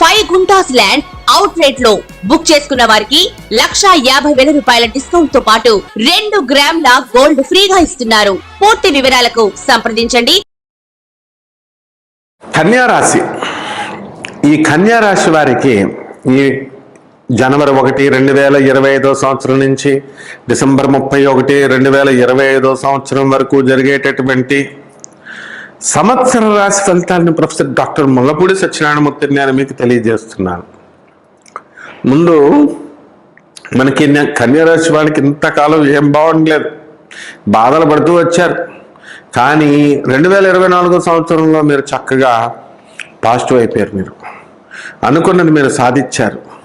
Five guntas land out రేట్లో book చేసుకున్న వారికి లక్షా యాభై వేల రూపాయల డిస్కౌంట్తో పాటు రెండు గ్రాముల గోల్డ్ ఫ్రీగా ఇస్తున్నారు. పూర్తి వివరాలకు సంప్రదించండి. కన్యారాశి. ఈ కన్యారాశి వారికి ఈ జనవరి ఒకటి రెండు వేల ఇరవై ఐదో సంవత్సరం నుంచి డిసెంబర్ ముప్పై ఒకటి రెండు వేల ఇరవై ఐదో సంవత్సరం వరకు జరిగేటటువంటి సంవత్సర రాశి ఫలితాలను ప్రొఫెసర్ డాక్టర్ ముల్లపూడి సత్యనారాయణమూర్తి నేను మీకు తెలియజేస్తున్నాను ముందు మనకి న- వాళ్ళకి ఇంతకాలం ఏం బాగుండలేదు. బాధలు పడుతూ వచ్చారు. కానీ రెండు వేల ఇరవై నాలుగో సంవత్సరంలో మీరు చక్కగా పాజిటివ్ అయిపోయారు మీరు. అనుకున్నది మీరు సాధించారు.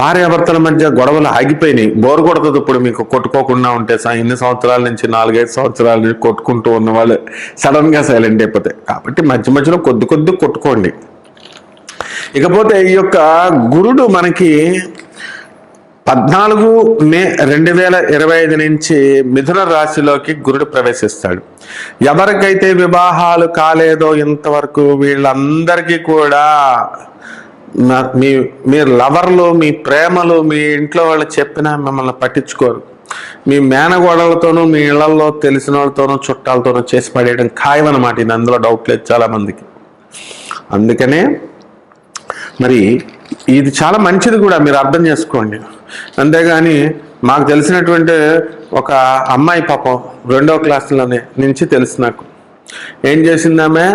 భార్యాభర్తల మధ్య గొడవలు ఆగిపోయినాయి. బోరు కొడుతుంది ఇప్పుడు మీకు కొట్టుకోకుండా ఉంటే ఎన్ని సంవత్సరాల నుంచి నాలుగైదు సంవత్సరాల నుంచి కొట్టుకుంటూ ఉన్న వాళ్ళు సడన్గా సైలెంట్ అయిపోతాయి కాబట్టి మధ్య మధ్యలో కొద్ది కొద్ది కొట్టుకోండి. ఇకపోతే ఈ యొక్క గురుడు మనకి పద్నాలుగు మే రెండు వేల ఇరవై ఐదు నుంచి మిథున రాశిలోకి గురుడు ప్రవేశిస్తాడు. ఎవరికైతే వివాహాలు కాలేదో ఇంతవరకు వీళ్ళందరికీ కూడా మీ మీ లవర్లు మీ ప్రేమలు మీ ఇంట్లో వాళ్ళు చెప్పినా మిమ్మల్ని పట్టించుకోరు. మీ మేనగోడలతోనూ మీ ఇళ్ళలో తెలిసిన వాళ్ళతోనూ చుట్టాలతోనూ చేసి పడేయడం ఖాయం అనమాట ఇది. అందులో డౌట్ లేదు చాలా మందికి అందుకనే మరి ఇది చాలా మంచిది కూడా మీరు అర్థం చేసుకోండి. అంతేగాని మాకు తెలిసినటువంటి ఒక అమ్మాయి పాపం రెండో క్లాసులోనే నుంచి తెలుసు నాకు. ఏం చేసిందామే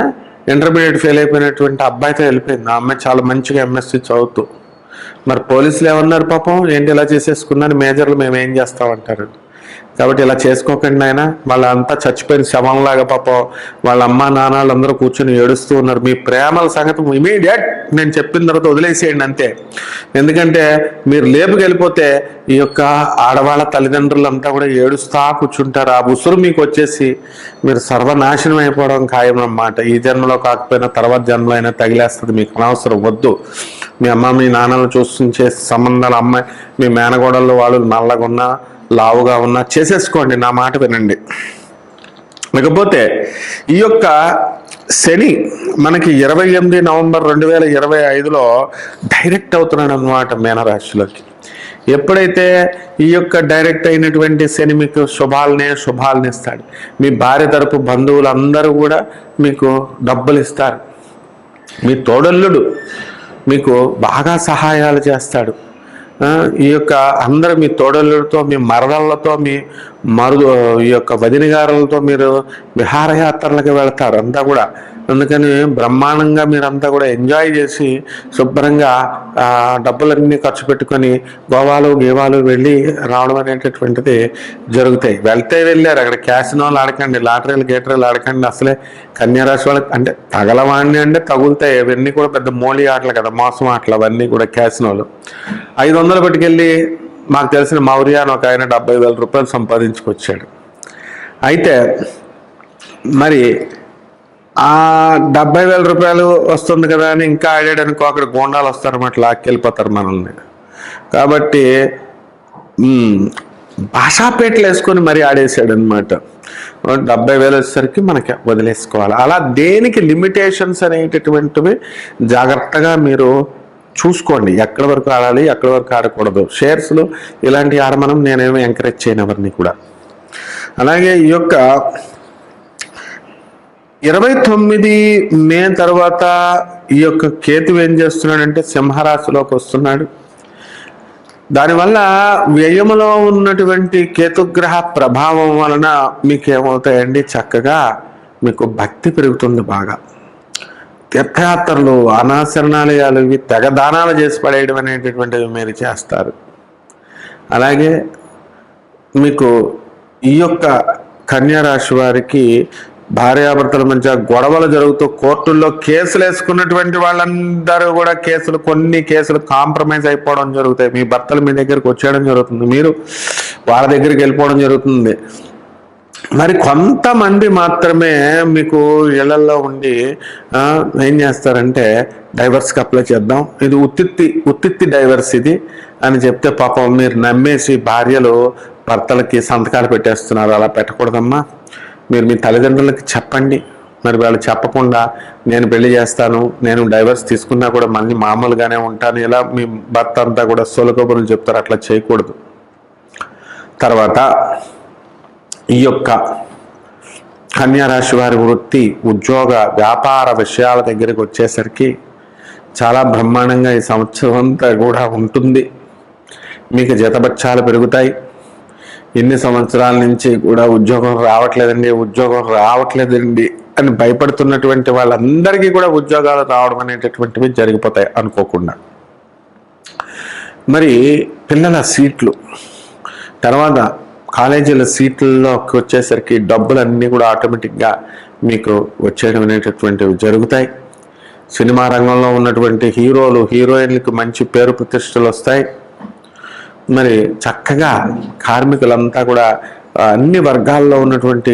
ఇంటర్మీడియట్ ఫెయిల్ అయిపోయినటువంటి అబ్బాయితో వెళ్ళిపోయింది. ఆ అమ్మాయి చాలా మంచిగా ఎంఎస్సి చదువుతూ. మరి పోలీసులు ఏమన్నారు పాపం? ఏంటి ఇలా చేసేసుకున్నారు? మేజర్లు మేము ఏం చేస్తామంటారు? కాబట్టి ఇలా చేసుకోకండి ఆయన వాళ్ళంతా చచ్చిపోయిన శవంలాగా పాపం వాళ్ళ అమ్మ నాన్నలు అందరూ కూర్చొని ఏడుస్తూ ఉన్నారు. మీ ప్రేమల సంగతి ఇమీడియట్ నేను చెప్పిన తర్వాత వదిలేసేయండి అంతే. ఎందుకంటే మీరు లేపుకి వెళ్ళిపోతే ఈ యొక్క ఆడవాళ్ళ తల్లిదండ్రులంతా కూడా ఏడుస్తా కూర్చుంటారు. ఆ ఉసురు మీకు వచ్చేసి మీరు సర్వనాశనం అయిపోవడం ఖాయం అన్నమాట ఈ జన్మలో కాకపోయినా తర్వాత జన్మలో అయినా తగిలేస్తుంది. మీకు అనవసరం వద్దు. మీ అమ్మ మీ నాన్నలు చూస్తుంచే సంబంధాలు అమ్మాయి మీ మేనగోడల్లో వాళ్ళు నల్లగా ఉన్నా లావుగా ఉన్నా చేసేసుకోండి నా మాట వినండి. ఇకపోతే ఈ యొక్క శని మనకి ఇరవై ఎనిమిది నవంబర్ రెండు వేల ఇరవై ఐదులో డైరెక్ట్ అవుతున్నాడు అనమాట మీనరాశిలోకి. ఎప్పుడైతే ఈ యొక్క డైరెక్ట్ అయినటువంటి శని మీకు శుభాలనే శుభాలనిస్తాడు మీ భార్య తరపు బంధువులందరూ కూడా మీకు డబ్బులు ఇస్తారు మీ తోడల్లుడు మీకు బాగా సహాయాలు చేస్తాడు. ఈ యొక్క అందరు మీ తోడళ్ళతో మీ మరదళ్ళతో మీ మరుగు ఈ యొక్క వదినగారులతో మీరు విహారయాత్రలకు వెళ్తారు. అంతా కూడా అందుకని బ్రహ్మాండంగా మీరంతా కూడా ఎంజాయ్ చేసి శుభ్రంగా డబ్బులన్నీ ఖర్చు పెట్టుకొని గోవాలు గేవాలు వెళ్ళి రావడం అనేటటువంటిది జరుగుతాయి. వెళ్తే వెళ్ళారు. అక్కడ క్యాసినోలు ఆడకండి లాటరీలు గేటరీలు ఆడకండి. అసలే కన్యారాశి వాళ్ళకి అంటే తగలవాడిని అంటే తగులుతాయి. అవన్నీ కూడా పెద్ద మోళీ ఆటలు కదా మోసం ఆటలు అవన్నీ కూడా క్యాసినోలు ఐదు వందలు పట్టుకెళ్ళి మాకు తెలిసిన మౌర్య అని ఒక ఆయన డెబ్బై వేల రూపాయలు సంపాదించుకొచ్చాడు. అయితే మరి ఆ డెబ్బై వేల రూపాయలు వస్తుంది కదా అని ఇంకా ఆడాడనుకో అక్కడ గోండాలు వస్తారన్నమాట లాక్కెళ్ళిపోతారు మనల్ని. కాబట్టి భాషాపేటలు వేసుకొని మరీ ఆడేసాడు అనమాట డెబ్బై వేలు వచ్చేసరికి మనకి వదిలేసుకోవాలి. అలా దేనికి లిమిటేషన్స్ అనేటటువంటివి జాగ్రత్తగా మీరు చూసుకోండి. ఎక్కడి వరకు ఆడాలి ఎక్కడి వరకు ఆడకూడదు. షేర్స్లు ఇలాంటి ఆడమనం నేనేమో ఎంకరేజ్ చేయను ఎవరిని కూడా. అలాగే ఈ యొక్క ఇరవై తొమ్మిది మే తర్వాత ఈ యొక్క కేతు ఏం చేస్తున్నాడంటే సింహరాశిలోకి వస్తున్నాడు. దానివల్ల వ్యయములో ఉన్నటువంటి కేతుగ్రహ ప్రభావం వలన మీకు ఏమవుతాయండి చక్కగా మీకు భక్తి పెరుగుతుంది బాగా. తీర్థయాత్రలు అనాశరణాలయాలు ఇవి తెగ దానాలు చేసి పడేయడం అనేటటువంటివి మీరు చేస్తారు. అలాగే మీకు ఈ యొక్క కన్యారాశి వారికి భార్యాభర్తల మధ్య గొడవలు జరుగుతూ కోర్టుల్లో కేసులు వేసుకున్నటువంటి వాళ్ళందరూ కూడా కేసులు కొన్ని కేసులు కాంప్రమైజ్ అయిపోవడం జరుగుతాయి. మీ భర్తలు మీ దగ్గరికి వచ్చేయడం జరుగుతుంది. మీరు వాళ్ళ దగ్గరికి వెళ్ళిపోవడం జరుగుతుంది. మరి కొంతమంది మాత్రమే మీకు ఇళ్ళలో ఉండి ఏం చేస్తారంటే డైవర్స్కి అప్లై చేద్దాం. ఇది ఉత్తిత్తి ఉత్తిత్తి డైవర్స్ ఇది అని చెప్తే పాపం మీరు నమ్మేసి భార్యలు భర్తలకి సంతకాలు పెట్టేస్తున్నారు. అలా పెట్టకూడదమ్మా. మీరు మీ తల్లిదండ్రులకి చెప్పండి. మరి వాళ్ళు చెప్పకుండా నేను పెళ్ళి చేస్తాను నేను డైవర్స్ తీసుకున్నా కూడా మళ్ళీ మామూలుగానే ఉంటాను ఇలా మీ భర్త అంతా కూడా సొలకబులు చెప్తారు అట్లా చేయకూడదు. తర్వాత ఈ యొక్క కన్యారాశి వారి వృత్తి ఉద్యోగ వ్యాపార విషయాల దగ్గరికి వచ్చేసరికి చాలా బ్రహ్మాండంగా ఈ సంవత్సరం అంతా కూడా ఉంటుంది. మీకు జతబచ్చాలు పెరుగుతాయి. ఎన్ని సంవత్సరాల నుంచి కూడా ఉద్యోగం రావట్లేదండి ఉద్యోగం రావట్లేదండి అని భయపడుతున్నటువంటి వాళ్ళందరికీ కూడా ఉద్యోగాలు రావడం అనేటటువంటివి జరిగిపోతాయి అనుకోకుండా. మరి పిల్లల సీట్లు తర్వాత కాలేజీల సీట్లలోకి వచ్చేసరికి డబ్బులు అన్నీ కూడా ఆటోమేటిక్గా మీకు వచ్చేయడం అనేటటువంటివి జరుగుతాయి. సినిమా రంగంలో ఉన్నటువంటి హీరోలు హీరోయిన్లకు మంచి పేరు ప్రతిష్టలు వస్తాయి. మరి చక్కగా కార్మికులంతా కూడా అన్ని వర్గాల్లో ఉన్నటువంటి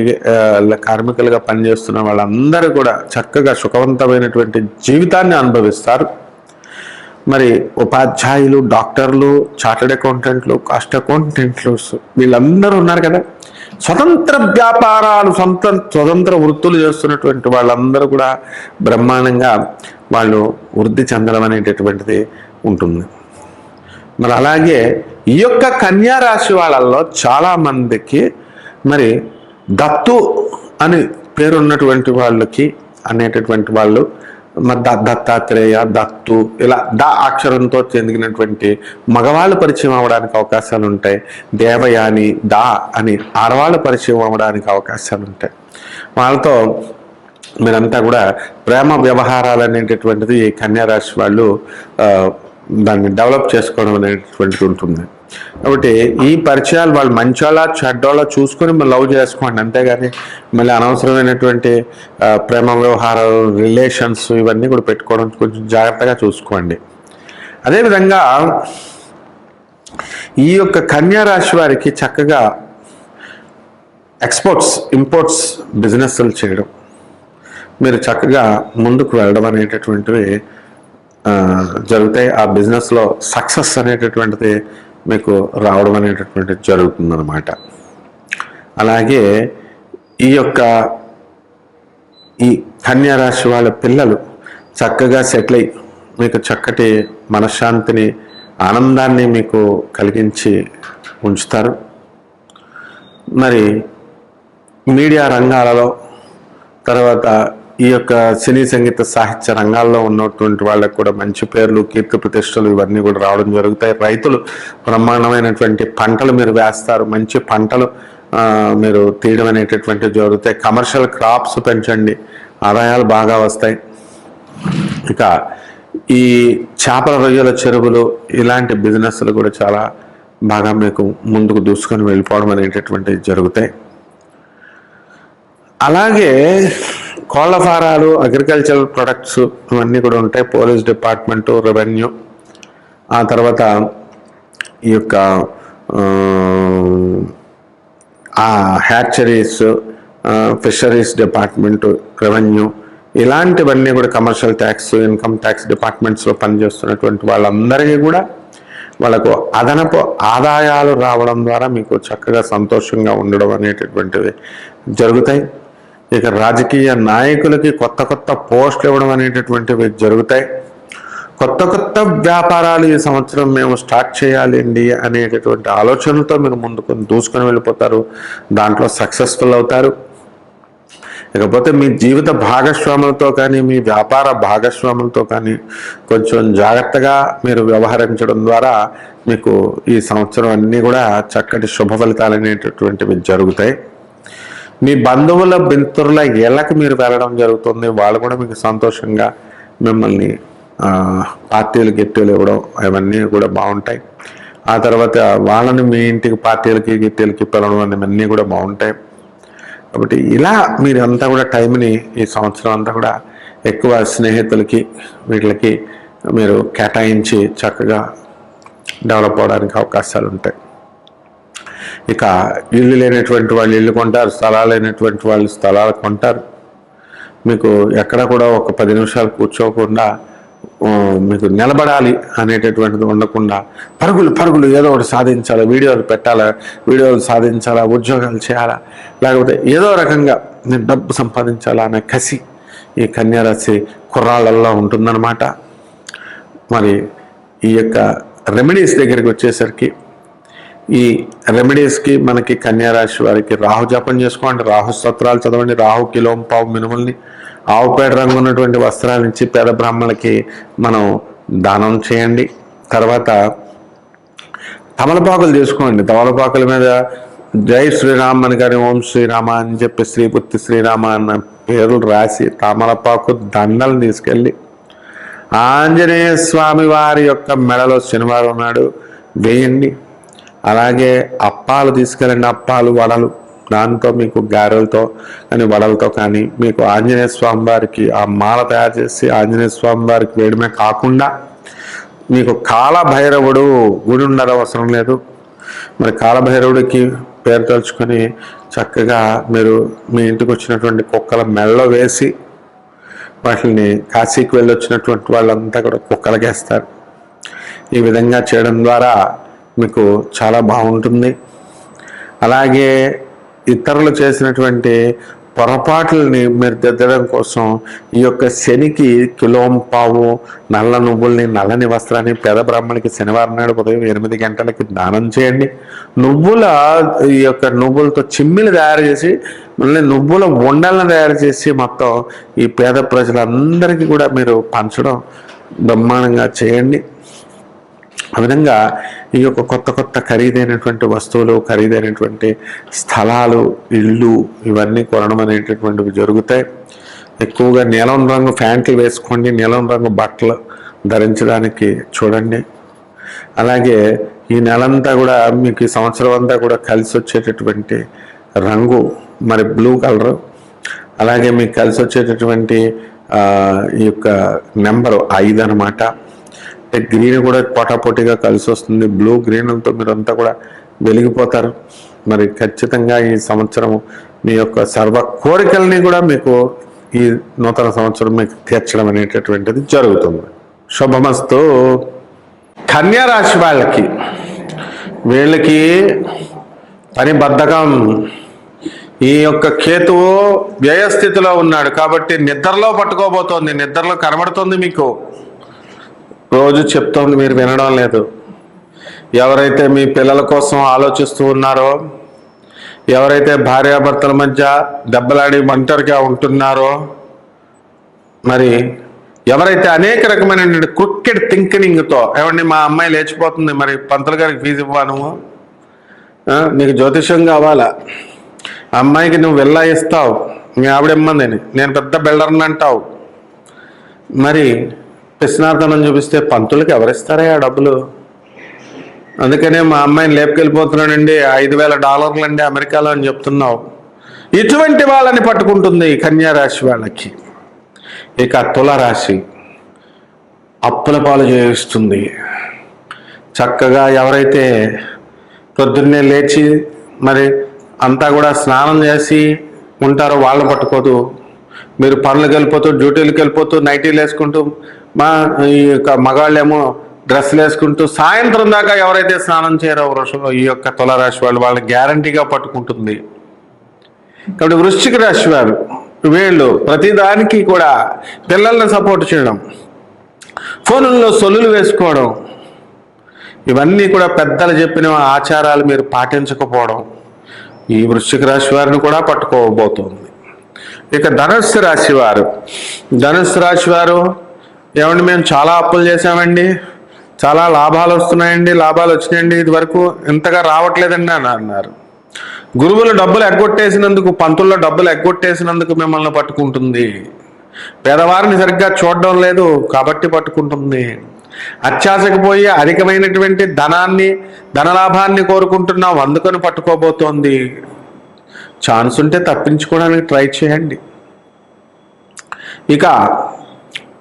కార్మికులుగా పనిచేస్తున్న వాళ్ళందరూ కూడా చక్కగా సుఖవంతమైనటువంటి జీవితాన్ని అనుభవిస్తారు. మరి ఉపాధ్యాయులు డాక్టర్లు చార్టెడ్ అకౌంటెంట్లు కాస్ట్ అకౌంటెంట్లు వీళ్ళందరూ ఉన్నారు కదా. స్వతంత్ర వ్యాపారాలు సొంత స్వతంత్ర వృత్తులు చేస్తున్నటువంటి వాళ్ళందరూ కూడా బ్రహ్మాండంగా వాళ్ళు వృద్ధి చెందడం అనేటటువంటిది ఉంటుంది. మరి అలాగే ఈ యొక్క కన్యా రాశి వాళ్ళల్లో చాలా మందికి మరి దత్తు అని పేరు ఉన్నటువంటి వాళ్ళకి అనేటటువంటి వాళ్ళు మరి ద- దత్తాత్రేయ దత్తు ఇలా ద అక్షరంతో చెందినటువంటి మగవాళ్ళు పరిచయం అవ్వడానికి అవకాశాలు ఉంటాయి. దేవయాని దా అని ఆడవాళ్ళు పరిచయం అవ్వడానికి అవకాశాలు ఉంటాయి. వాళ్ళతో మీరంతా కూడా ప్రేమ వ్యవహారాలు అనేటటువంటిది ఈ కన్యా రాశి వాళ్ళు దాన్ని డెవలప్ చేసుకోవడం అనేటువంటి ఉంటుంది. కాబట్టి ఈ పరిచయాలు వాళ్ళు మంచోళ్ళ చెడ్డోళ్ళ చూసుకొని లవ్ చేసుకోండి. అంతేగాని మళ్ళీ అనవసరమైనటువంటి ప్రేమ వ్యవహారాలు రిలేషన్స్ ఇవన్నీ కూడా పెట్టుకోవడం కొంచెం జాగ్రత్తగా చూసుకోండి. అదేవిధంగా ఈ యొక్క కన్యా రాశి వారికి చక్కగా ఎక్స్పోర్ట్స్ ఇంపోర్ట్స్ బిజినెస్లు చేయడం. మీరు చక్కగా ముందుకు వెళ్ళడం అనేటటువంటివి జరుగుతాయి. ఆ బిజినెస్లో సక్సెస్ అనేటటువంటిది మీకు రావడం అనేటటువంటిది జరుగుతుందన్నమాట. అలాగే ఈ యొక్క ఈ కన్యారాశి వాళ్ళ పిల్లలు చక్కగా సెటిల్ అయ్యి మీకు చక్కటి మనశ్శాంతిని ఆనందాన్ని మీకు కలిగించి ఉంచుతారు. మరి మీడియా రంగాలలో తర్వాత ఈ యొక్క సినీ సంగీత సాహిత్య రంగాల్లో ఉన్నటువంటి వాళ్ళకు కూడా మంచి పేర్లు కీర్తి ప్రతిష్టలు ఇవన్నీ కూడా రావడం జరుగుతాయి. రైతులు బ్రహ్మాండమైనటువంటి పంటలు మీరు వేస్తారు. మంచి పంటలు మీరు తీయడం అనేటటువంటి జరుగుతాయి. కమర్షియల్ క్రాప్స్ పెంచండి. ఆదాయాలు బాగా వస్తాయి. ఇక ఈ చేపల రొయ్యల చెరువులు ఇలాంటి బిజినెస్లు కూడా చాలా బాగా మీకు ముందుకు దూసుకొని వెళ్ళిపోవడం అనేటటువంటివి జరుగుతాయి. అలాగే కోళ్ళ ఫారాలు అగ్రికల్చరల్ ప్రొడక్ట్స్ ఇవన్నీ కూడా ఉంటాయి. పోలీస్ డిపార్ట్మెంటు రెవెన్యూ ఆ తర్వాత ఈ యొక్క హ్యాచరీస్ ఫిషరీస్ డిపార్ట్మెంటు రెవెన్యూ ఇలాంటివన్నీ కూడా కమర్షియల్ ట్యాక్స్ ఇన్కమ్ ట్యాక్స్ డిపార్ట్మెంట్స్లో పనిచేస్తున్నటువంటి వాళ్ళందరికీ కూడా వాళ్ళకు అదనపు ఆదాయాలు రావడం ద్వారా మీకు చక్కగా సంతోషంగా ఉండడం అనేటటువంటివి జరుగుతాయి. ఇక రాజకీయ నాయకులకి కొత్త కొత్త పోస్టులు ఇవ్వడం అనేటటువంటివి జరుగుతాయి. కొత్త కొత్త వ్యాపారాలు ఈ సంవత్సరం మేము స్టార్ట్ చేయాలి అండి అనేటటువంటి ఆలోచనలతో మీరు ముందుకు దూసుకొని వెళ్ళిపోతారు. దాంట్లో సక్సెస్ఫుల్ అవుతారు. ఇకపోతే మీ జీవిత భాగస్వాములతో కానీ మీ వ్యాపార భాగస్వాములతో కానీ కొంచెం జాగ్రత్తగా మీరు వ్యవహరించడం ద్వారా మీకు ఈ సంవత్సరం అన్నీ కూడా చక్కటి శుభ ఫలితాలు అనేటటువంటివి జరుగుతాయి. మీ బంధువుల మిత్రుల ఇళ్ళకి మీరు వెళ్ళడం జరుగుతుంది. వాళ్ళు కూడా మీకు సంతోషంగా మిమ్మల్ని పార్టీలు గిట్టెలు ఇవ్వడం అవన్నీ కూడా బాగుంటాయి. ఆ తర్వాత వాళ్ళని మీ ఇంటికి పార్టీలకి గిట్టెలకి పిలవడం అన్నీ కూడా బాగుంటాయి. కాబట్టి ఇలా మీరు అంతా కూడా టైంని ఈ సంవత్సరం అంతా కూడా ఎక్కువ స్నేహితులకి వీటికి మీరు కేటాయించి చక్కగా డెవలప్ అవడానికి అవకాశాలు ఉంటాయి ఇక ఇల్లు లేనటువంటి వాళ్ళు ఇల్లు కొంటారు స్థలాలు లేనటువంటి వాళ్ళు స్థలాలు కొంటారు. మీకు ఎక్కడ కూడా ఒక పది నిమిషాలు కూర్చోకుండా మీకు నిలబడాలి అనేటటువంటిది ఉండకుండా పరుగులు పరుగులు ఏదో ఒకటి సాధించాలి వీడియోలు పెట్టాలా వీడియోలు సాధించాలా ఉద్యోగాలు చేయాలా లేకపోతే ఏదో రకంగా నేను డబ్బు సంపాదించాలా అనే కసి ఈ కన్యారాశి కుర్రాళ్ళల్లో ఉంటుందన్నమాట. మరి ఈ యొక్క రెమెడీస్ దగ్గరికి వచ్చేసరికి ఈ రెమెడీస్కి మనకి కన్యారాశి వారికి రాహు జపం చేసుకోండి. రాహు స్తోత్రాలు చదవండి. రాహు కిలోం పావు మినుముల్ని ఆవు పేడ రంగు ఉన్నటువంటి వస్త్రాలు ఇచ్చి పేద బ్రాహ్మణులకి మనం దానం చేయండి. తర్వాత తమలపాకులు తీసుకోండి. తమలపాకుల మీద జై శ్రీరామ్ అని కానీ ఓం శ్రీరామ అని చెప్పి శ్రీపుత్తి శ్రీరామ అన్న పేర్లు రాసి తమలపాకు దండలు తీసుకెళ్ళి ఆంజనేయ స్వామి వారి యొక్క మెడలో శనివారం నాడు వేయండి. అలాగే అప్పాలు తీసుకెళ్ళండి అప్పాలు వడలు. దాంతో మీకు గారెలతో కానీ వడలతో కానీ మీకు ఆంజనేయ స్వామి వారికి ఆ మాల తయారు చేసి ఆంజనేయ స్వామి వారికి వేయడమే కాకుండా మీకు కాలభైరవుడు గుడి ఉండడం అవసరం లేదు. మరి కాలభైరవుడికి పేరు తలుచుకొని చక్కగా మీరు మీ ఇంటికి వచ్చినటువంటి కుక్కల మెడలో వేసి వాటిని కాశీకి వెళ్ళి వచ్చినటువంటి వాళ్ళంతా కూడా కుక్కలకేస్తారు. ఈ విధంగా చేయడం ద్వారా మీకు చాలా బాగుంటుంది. అలాగే ఇతరులు చేసినటువంటి పొరపాట్లని మీరు దిద్దడం కోసం ఈ యొక్క శనికి కిలోం పావు నల్ల నువ్వుల్ని నల్లని వస్త్రాన్ని పేద బ్రాహ్మణికి శనివారం నాడు ఉదయం ఎనిమిది గంటలకి దానం చేయండి. నువ్వుల ఈ యొక్క నువ్వులతో చిమ్మిలు తయారు చేసి మళ్ళీ నువ్వుల ఉండలను తయారు చేసి మొత్తం ఈ పేద ప్రజలందరికీ కూడా మీరు పంచడం బ్రహ్మాండంగా చేయండి. ఆ విధంగా ఈ యొక్క కొత్త కొత్త ఖరీదైనటువంటి వస్తువులు ఖరీదైనటువంటి స్థలాలు ఇళ్ళు ఇవన్నీ కొనడం అనేటటువంటివి జరుగుతాయి. ఎక్కువగా నీలం రంగు ప్యాంట్లు వేసుకోండి నీలం రంగు బట్టలు ధరించడానికి చూడండి. అలాగే ఈ నెలంతా కూడా మీకు ఈ సంవత్సరం అంతా కూడా కలిసి వచ్చేటటువంటి రంగు మరి బ్లూ కలరు. అలాగే మీకు కలిసి వచ్చేటటువంటి ఈ యొక్క నెంబరు ఐదు అనమాట అంటే గ్రీన్ కూడా పోటాపోటీగా కలిసి వస్తుంది. బ్లూ గ్రీన్లతో మీరంతా కూడా వెలిగిపోతారు. మరి ఖచ్చితంగా ఈ సంవత్సరం మీ యొక్క సర్వ కోరికల్ని కూడా మీకు ఈ నూతన సంవత్సరం మీకు తీర్చడం అనేటటువంటిది జరుగుతుంది. శుభమస్తు. కన్యా రాశి వాళ్ళకి వీళ్ళకి పని బద్ధకం ఈ యొక్క కేతువు వ్యయస్థితిలో ఉన్నాడు కాబట్టి నిద్రలో పట్టుకోబోతోంది. నిద్రలో కనబడుతుంది మీకు. రోజు చెప్తోంది మీరు వినడం లేదు. ఎవరైతే మీ పిల్లల కోసం ఆలోచిస్తూ ఉన్నారో ఎవరైతే భార్యాభర్తల మధ్య దెబ్బలాడి ఒంటరిగా ఉంటున్నారో మరి ఎవరైతే అనేక రకమైన క్రికెట్ థింకింగ్తో ఏమండి మా అమ్మాయి లేచిపోతుంది మరి పంతులు గారికి ఫీజు ఇవ్వను. నీకు జ్యోతిష్యం కావాలా? అమ్మాయికి నువ్వు వెళ్ళా ఇస్తావు. మీ ఆవిడ ఇమ్మందని నేను పెద్ద బిల్డర్ని అంటావు. మరి కృష్ణార్థనం చూపిస్తే పంతులకి ఎవరిస్తారా ఆ డబ్బులు? అందుకనే మా అమ్మాయిని లేపుకెళ్ళిపోతున్నానండి. ఐదు వేల డాలర్లు అండి అమెరికాలో అని చెప్తున్నావు. ఇటువంటి వాళ్ళని పట్టుకుంటుంది ఈ రాశి వాళ్ళకి. ఇక తులరాశి అప్పుల పాలు చేయిస్తుంది. చక్కగా ఎవరైతే పొద్దున్నే లేచి మరి అంతా కూడా స్నానం చేసి ఉంటారో వాళ్ళని పట్టుకోదు. మీరు పనులకు వెళ్ళిపోతూ డ్యూటీలకు వెళ్ళిపోతూ నైటీలు వేసుకుంటూ మా ఈ యొక్క మగాళ్ళేమో డ్రెస్సులు వేసుకుంటూ సాయంత్రం దాకా ఎవరైతే స్నానం చేయరో వృష ఈ యొక్క తులరాశి వాళ్ళు వాళ్ళని గ్యారంటీగా పట్టుకుంటుంది. కాబట్టి వృశ్చిక రాశి వారు వీళ్ళు ప్రతిదానికి కూడా పిల్లల్ని సపోర్ట్ చేయడం ఫోన్లలో సొల్లులు వేసుకోవడం ఇవన్నీ కూడా పెద్దలు చెప్పిన ఆచారాలు మీరు పాటించకపోవడం ఈ వృశ్చిక రాశి వారిని కూడా పట్టుకోబోతోంది. ఇక ధనుస్సు రాశి వారు ధనుస్సు రాశి వారు ఏమండి మేము చాలా అప్పులు చేశామండి. చాలా లాభాలు వస్తున్నాయండి. లాభాలు వచ్చినాయండి. ఇది వరకు ఇంతగా రావట్లేదండి అని అన్నారు. గురువులు డబ్బులు ఎగ్గొట్టేసినందుకు పంతుల్లో డబ్బులు ఎగ్గొట్టేసినందుకు మిమ్మల్ని పట్టుకుంటుంది. పేదవారిని సరిగ్గా చూడడం లేదు కాబట్టి పట్టుకుంటుంది. అత్యాశకు పోయి అధికమైనటువంటి ధనాన్ని ధనలాభాన్ని కోరుకుంటున్నాం. అందుకని పట్టుకోబోతోంది. ఛాన్స్ ఉంటే తప్పించుకోవడానికి ట్రై చేయండి. ఇక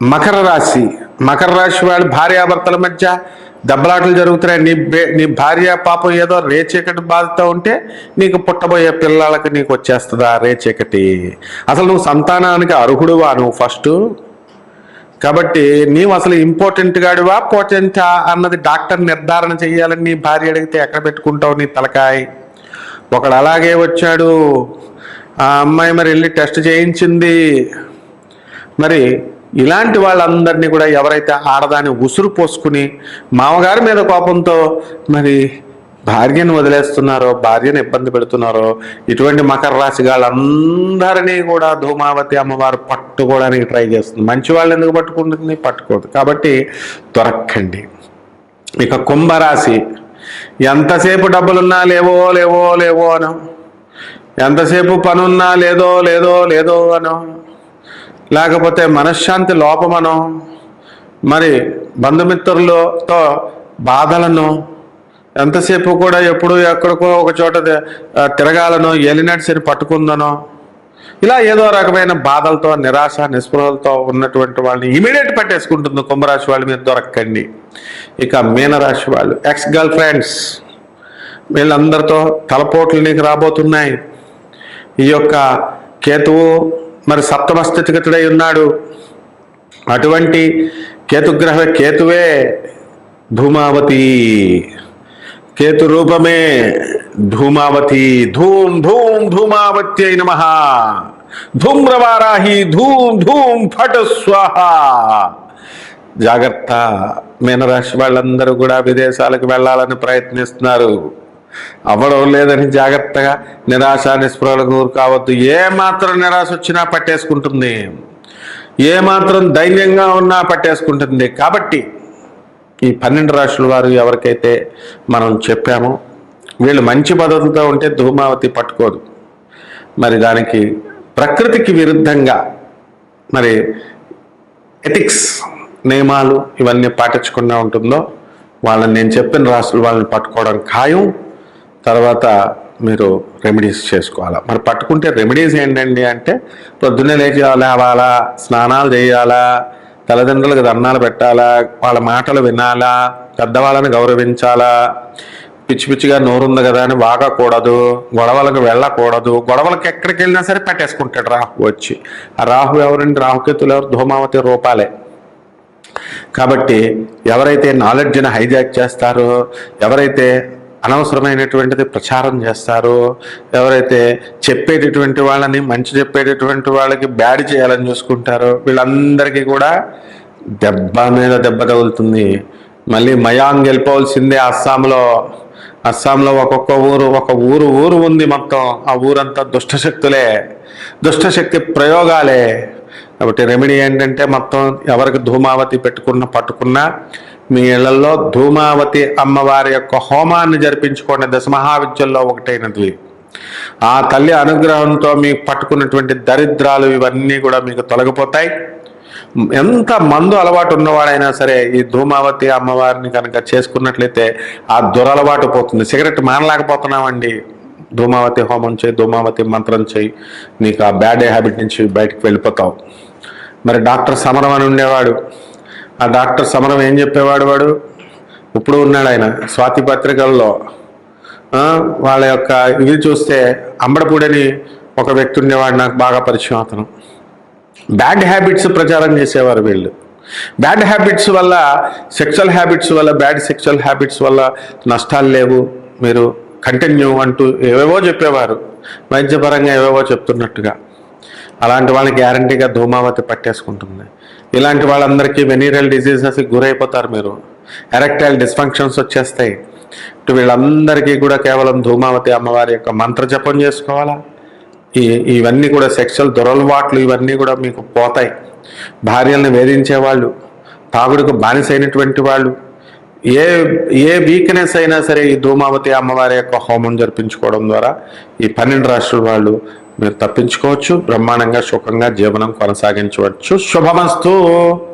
మకర రాశి. మకర రాశి వాళ్ళు భార్యాభర్తల మధ్య దెబ్బలాటలు జరుగుతున్నాయి. నీ నీ భార్య పాపం ఏదో రేచీకటి బాధతో ఉంటే నీకు పుట్టబోయే పిల్లలకు నీకు వచ్చేస్తుందా రేచీకటి? అసలు నువ్వు సంతానానికి అర్హుడువా నువ్వు ఫస్ట్? కాబట్టి నీవు అసలు ఇంపార్టెంట్ గాడివా పోటెంటా అన్నది డాక్టర్ నిర్ధారణ చేయాలని నీ భార్య అడిగితే ఎక్కడ పెట్టుకుంటావు నీ తలకాయ? ఒకడు అలాగే వచ్చాడు. ఆ అమ్మాయి మరి వెళ్ళి టెస్ట్ చేయించింది. మరి ఇలాంటి వాళ్ళందరినీ కూడా ఎవరైతే ఆడదాన్ని ఉసురు పోసుకుని మామగారి మీద కోపంతో మరి భార్యను వదిలేస్తున్నారో భార్యను ఇబ్బంది పెడుతున్నారో ఇటువంటి మకర రాశి వాళ్ళందరినీ కూడా ధూమావతి అమ్మవారు పట్టుకోవడానికి ట్రై చేస్తుంది. మంచి వాళ్ళు ఎందుకు పట్టుకుంటుంది? పట్టుకోదు. కాబట్టి దొరక్కండి. ఇక కుంభరాశి. ఎంతసేపు డబ్బులున్నా లేవో లేవో లేవో అను. ఎంతసేపు పనున్నా లేదో లేదో లేదో అను. లేకపోతే మనశ్శాంతి లోపమనో మరి బంధుమిత్రులతో బాధలను ఎంతసేపు కూడా ఎప్పుడు ఎక్కడికో ఒక చోట ఆ, తిరగాలనో ఏలినట్సిని పట్టుకుందనో ఇలా ఏదో రకమైన బాధలతో నిరాశ నిస్పృహలతో ఉన్నటువంటి వాళ్ళని ఇమీడియట్ పట్టేసుకుంటుంది కుంభరాశి వాళ్ళు మీరు దొరక్కండి. ఇక మీనరాశి వాళ్ళు ఎక్స్ గర్ల్ ఫ్రెండ్స్ వీళ్ళందరితో తలపోట్లు నీకు రాబోతున్నాయి. ఈ యొక్క కేతువు మరి సప్తమ స్థితిగతుడై ఉన్నాడు. అటువంటి కేతుగ్రహ కేతువే ధూమావతి. కేతు రూపమే ధూమావతి. ధూమ్ ధూమ్ ధూమావతి అయిన మహా ధూమ్రవారాహి ధూమ్ ధూమ్ ఫట్ స్వాహ. జాగ్రత్త. మీనరాశి వాళ్ళందరూ కూడా విదేశాలకు వెళ్ళాలని ప్రయత్నిస్తున్నారు. అవ్వడం లేదని జాగ్రత్తగా నిరాశ నిస్పృహలకు గురి కావద్దు. ఏ మాత్రం నిరాశ వచ్చినా పట్టేసుకుంటుంది. ఏ మాత్రం ధైర్యంగా ఉన్నా పట్టేసుకుంటుంది. కాబట్టి ఈ పన్నెండు రాష్ట్రాల వారు ఎవరికైతే మనం చెప్పామో వీళ్ళు మంచి పద్ధతితో ఉంటే ధూమావతి పట్టుకోదు. మరి దానికి ప్రకృతికి విరుద్ధంగా మరి ఎథిక్స్ నియమాలు ఇవన్నీ పాటించకుండా ఉంటుందో వాళ్ళని నేను చెప్పిన రాసులు వాళ్ళని పట్టుకోవడం ఖాయం. తర్వాత మీరు రెమెడీస్ చేసుకోవాలా? మరి పట్టుకుంటే రెమెడీస్ ఏంటండి అంటే పొద్దున్నే లేచి లేవాలా? స్నానాలు చేయాలా? తల్లిదండ్రులకు దండాలు పెట్టాలా? వాళ్ళ మాటలు వినాలా? పెద్దవాళ్ళని గౌరవించాలా? పిచ్చి పిచ్చిగా నోరుంది కదా అని వాగకూడదు. గొడవలకు వెళ్ళకూడదు. గొడవలకు ఎక్కడికి వెళ్ళినా సరే పెట్టేసుకుంటాడు రాహు వచ్చి. ఆ రాహు ఎవరండి? రాహుకేతులు ఎవరు? ధూమావతి రూపాలే. కాబట్టి ఎవరైతే నాలెడ్జ్ని హైజాక్ చేస్తారో ఎవరైతే అనవసరమైనటువంటిది ప్రచారం చేస్తారో ఎవరైతే చెప్పేటటువంటి వాళ్ళని మంచి చెప్పేటటువంటి వాళ్ళకి బ్యాడ్ చేయాలని చూసుకుంటారో వీళ్ళందరికీ కూడా దెబ్బ మీద దెబ్బ తగులుతుంది. మళ్ళీ మయాంగ్ వెళ్ళిపోవాల్సిందే అస్సాంలో. అస్సాంలో ఒక్కొక్క ఊరు ఒక ఊరు ఊరు ఉంది మొత్తం. ఆ ఊరంతా దుష్టశక్తులే. దుష్టశక్తి ప్రయోగాలే. కాబట్టి రెమెడీ ఏంటంటే మొత్తం ఎవరికి ధూమావతి పెట్టుకున్న పట్టుకున్నా మీ ఇళ్ళలో ధూమావతి అమ్మవారి యొక్క హోమాన్ని జరిపించుకోండి దశమహావిద్యల్లో ఒకటైనది. ఆ తల్లి అనుగ్రహంతో మీకు పట్టుకున్నటువంటి దరిద్రాలు ఇవన్నీ కూడా మీకు తొలగిపోతాయి. ఎంత మందు అలవాటు ఉన్నవాడైనా సరే ఈ ధూమావతి అమ్మవారిని కనుక చేసుకున్నట్లయితే ఆ దురలవాటు పోతుంది. సిగరెట్ మానలేకపోతున్నామండి. ధూమావతి హోమం చేయి ధూమావతి మంత్రం చేయి నీకు ఆ బ్యాడ్ హ్యాబిట్ నుంచి బయటకు వెళ్ళిపోతావు. మరి డాక్టర్ సమరం అని ఉండేవాడు. ఆ డాక్టర్ సమరం ఏం చెప్పేవాడు వాడు? ఇప్పుడు ఉన్నాడు ఆయన స్వాతి పత్రికల్లో. వాళ్ళ యొక్క ఇది చూస్తే అంబడపూడని ఒక వ్యక్తి ఉండేవాడు నాకు బాగా పరిచయం అతను. బ్యాడ్ హ్యాబిట్స్ ప్రచారం చేసేవారు వీళ్ళు. బ్యాడ్ హ్యాబిట్స్ వల్ల సెక్షువల్ హ్యాబిట్స్ వల్ల బ్యాడ్ సెక్షువల్ హ్యాబిట్స్ వల్ల నష్టాలు లేవు. మీరు కంటిన్యూ అంటూ ఏవేవో చెప్పేవారు. వైద్యపరంగా ఏవేవో చెప్తున్నట్టుగా. అలాంటి వాళ్ళని గ్యారంటీగా ధూమావతి పట్టేసుకుంటుంది. ఇలాంటి వాళ్ళందరికీ వెనీరల్ డిజీజెస్ గురైపోతారు మీరు. ఎరెక్టైల్ డిస్ఫంక్షన్స్ వచ్చేస్తాయి. ఇటు వీళ్ళందరికీ కూడా కేవలం ధూమావతి అమ్మవారి యొక్క మంత్ర జపం చేసుకోవాలా? ఈ ఇవన్నీ కూడా సెక్షువల్ దురలవాట్లు ఇవన్నీ కూడా మీకు పోతాయి. భార్యల్ని వేధించే వాళ్ళు తాగుడుకు బానిసైనటువంటి వాళ్ళు ఏ ఏ వీక్నెస్ అయినా సరే ఈ ధూమావతి అమ్మవారి యొక్క హోమం జరిపించుకోవడం ద్వారా ఈ పన్నెండు రాష్ట్రాల వాళ్ళు మీరు తప్పించుకోవచ్చు బ్రహ్మాండంగా సుఖంగా జీవనం కొనసాగించవచ్చు. శుభమస్తు.